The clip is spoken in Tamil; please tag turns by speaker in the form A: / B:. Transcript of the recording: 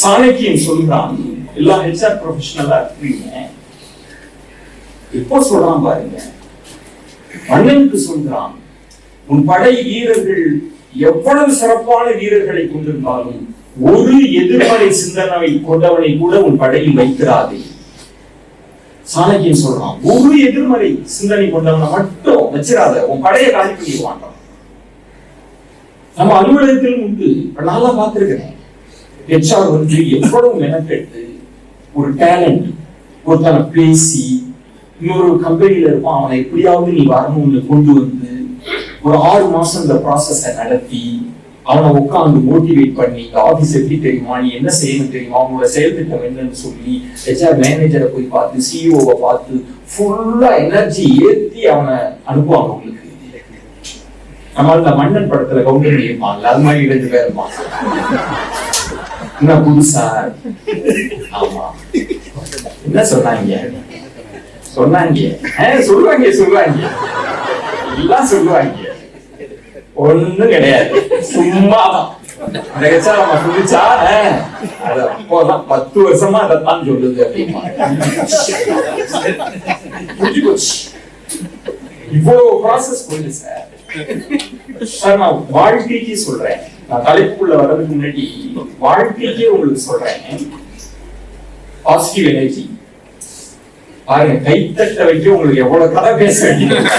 A: சாணக்கியம் சொல்றான் எல்லா ஹெச்ஆர் ப்ரொஃபஷனலா இருக்கிறீங்க. எப்போ சொல்றான் பாருங்க. மன்னனுக்கு சொல்றான். உன் படை வீரர்கள் எவ்வளவு சிறப்பான வீரர்களை கொண்டிருந்தாலும் ஒரு எதிர்மறை சிந்தனை கொண்டவனை கூட உன் படையில் வைத்திராதே. சாணக்கியம் சொல்றான். ஒரு எதிர்மறை சிந்தனை கொண்டவனை மட்டும் வச்சிடாத உன் படையை காலி பண்ணிடுவான். நம்ம அலுவலகத்திலும் உண்டு. நல்லா பார்த்திருக்கிறேன். ஹெச்ஆர் வந்து எவ்வளவு மெனக்கெட்டு ஒரு டேலண்ட் ஒருத்தனை பேசி இன்னொரு கம்பெனியில இருப்பான் அவனை எப்படியாவது நீ வரணும்னு கொண்டு வந்து ஒரு ஆறு மாசம் இந்த ப்ராசஸ நடத்தி அவனை உட்காந்து மோட்டிவேட் பண்ணி இந்த ஆபீஸ் எப்படி தெரியுமா நீ என்ன செய்யணும் தெரியுமா அவனோட செயல் திட்டம் என்னன்னு சொல்லி ஹெச்ஆர் மேனேஜரை போய் பார்த்து சிஇஓவை பார்த்து ஃபுல்லா எனர்ஜி ஏத்தி அவனை அனுப்புவாங்க உங்களுக்கு நம்ம இந்த மன்னன் படத்துல கவுண்டர் இருப்பாங்கல்ல அது மாதிரி ரெண்டு பேர் இருப்பாங்க. என்ன புதுசா ஆமா என்ன சொன்னாங்க சொன்னாங்க சொல்லுவாங்க சொல்லுவாங்க எல்லாம் சொல்லுவாங்க ஒண்ணும் கிடையாது சும்மா அந்த நம்ம சொல்லிச்சா அது அப்போதான் பத்து வருஷமா அதைத்தான் சொல்லுது அப்படிமா இவ்வளவு ப்ராசஸ் போகுது சார் சார் நான் வாழ்க்கைக்கு சொல்றேன் நான் தலைப்புக்குள்ள வர்றதுக்கு முன்னாடி வாழ்க்கையே உங்களுக்கு சொல்றேன். பாசிட்டிவ் எனர்ஜி பாருங்க கைத்தட்ட வைக்க உங்களுக்கு எவ்வளவு கதை பேச வேண்டியது